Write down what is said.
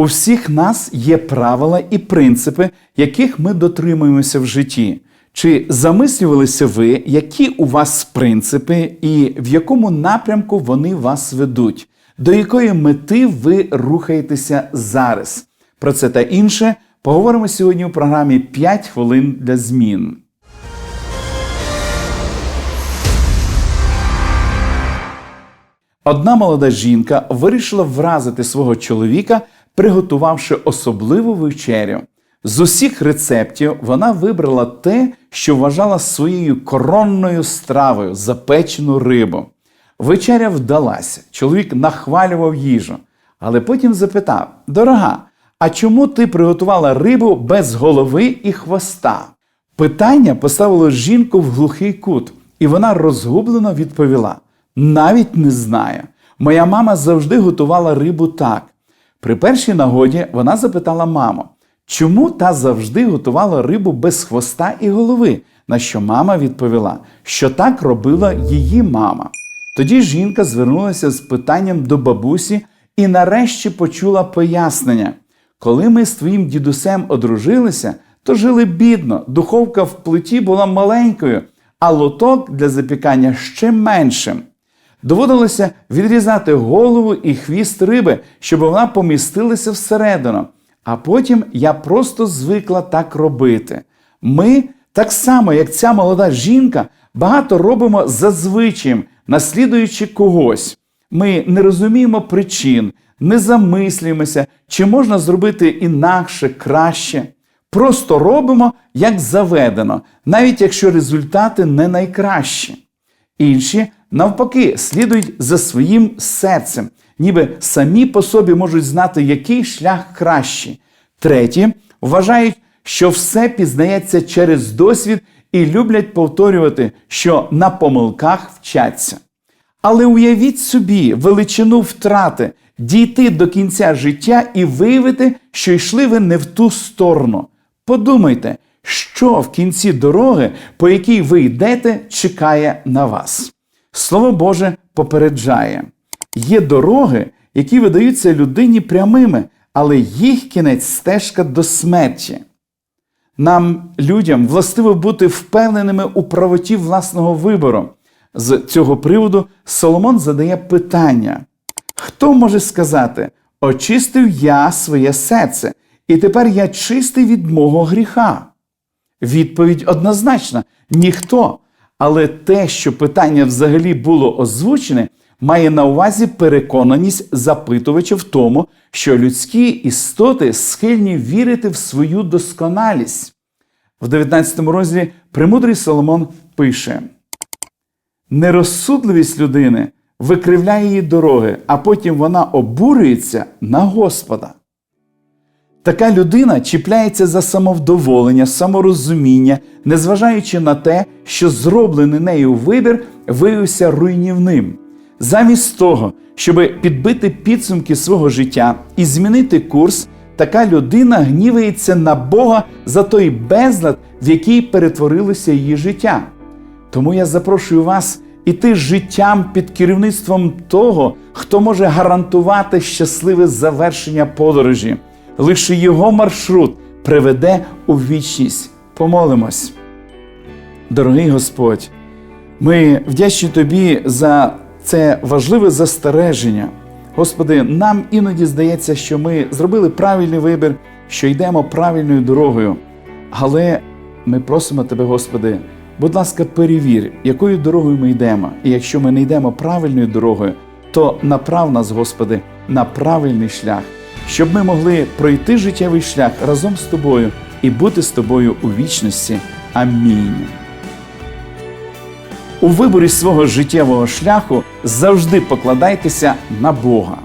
У всіх нас є правила і принципи, яких ми дотримуємося в житті. Чи замислювалися ви, які у вас принципи і в якому напрямку вони вас ведуть? До якої мети ви рухаєтеся зараз? Про це та інше поговоримо сьогодні у програмі «5 хвилин для змін. Одна молода жінка вирішила вразити свого чоловіка, приготувавши особливу вечерю. З усіх рецептів вона вибрала те, що вважала своєю коронною стравою запечену рибу. Вечеря вдалася. Чоловік нахвалював їжу, але потім запитав: Дорога, а чому ти приготувала рибу без голови і хвоста? Питання поставило жінку в глухий кут, і вона розгублено відповіла: навіть не знаю. Моя мама завжди готувала рибу так. При першій нагоді вона запитала маму, чому та завжди готувала рибу без хвоста і голови, на що мама відповіла, що так робила її мама. Тоді жінка звернулася з питанням до бабусі і нарешті почула пояснення. Коли ми з твоїм дідусем одружилися, то жили бідно, духовка в плиті була маленькою, а лоток для запікання ще меншим. Доводилося відрізати голову і хвіст риби, щоб вона помістилася всередину. А потім я просто звикла так робити. Ми, так само, як ця молода жінка, багато робимо за звичаєм, наслідуючи когось. Ми не розуміємо причин, не замислюємося, чи можна зробити інакше, краще. Просто робимо, як заведено, навіть якщо результати не найкращі. Інші, навпаки, слідують за своїм серцем, ніби самі по собі можуть знати, який шлях кращий. Треті вважають, що все пізнається через досвід і люблять повторювати, що на помилках вчаться. Але уявіть собі величину втрати, дійти до кінця життя і виявити, що йшли ви не в ту сторону. Подумайте, що в кінці дороги, по якій ви йдете, чекає на вас. Слово Боже попереджає: є дороги, які видаються людині прямими, але їх кінець стежка до смерті. Нам, людям, властиво бути впевненими у правоті власного вибору. З цього приводу Соломон задає питання: хто може сказати, очистив я своє серце, і тепер я чистий від мого гріха? Відповідь однозначна: ніхто. Але те, що питання взагалі було озвучене, має на увазі переконаність запитувача в тому, що людські істоти схильні вірити в свою досконалість. В 19 розділі Премудрий Соломон пише: Нерозсудливість людини викривляє її дороги, а потім вона обурюється на Господа. Така людина чіпляється за самовдоволення, саморозуміння, незважаючи на те, що зроблений нею вибір виявився руйнівним. Замість того, щоб підбити підсумки свого життя і змінити курс, така людина гнівається на Бога за той безлад, в який перетворилося її життя. Тому я запрошую вас іти життям під керівництвом того, хто може гарантувати щасливе завершення подорожі. Лише його маршрут приведе у вічність. Помолимось. Дорогий Господь, ми вдячні Тобі за це важливе застереження. Господи, нам іноді здається, що ми зробили правильний вибір, що йдемо правильною дорогою. Але ми просимо Тебе, Господи, будь ласка, перевір, якою дорогою ми йдемо. І якщо ми не йдемо правильною дорогою, то направ нас, Господи, на правильний шлях, щоб ми могли пройти життєвий шлях разом з тобою і бути з тобою у вічності. Амінь. У виборі свого життєвого шляху завжди покладайтеся на Бога.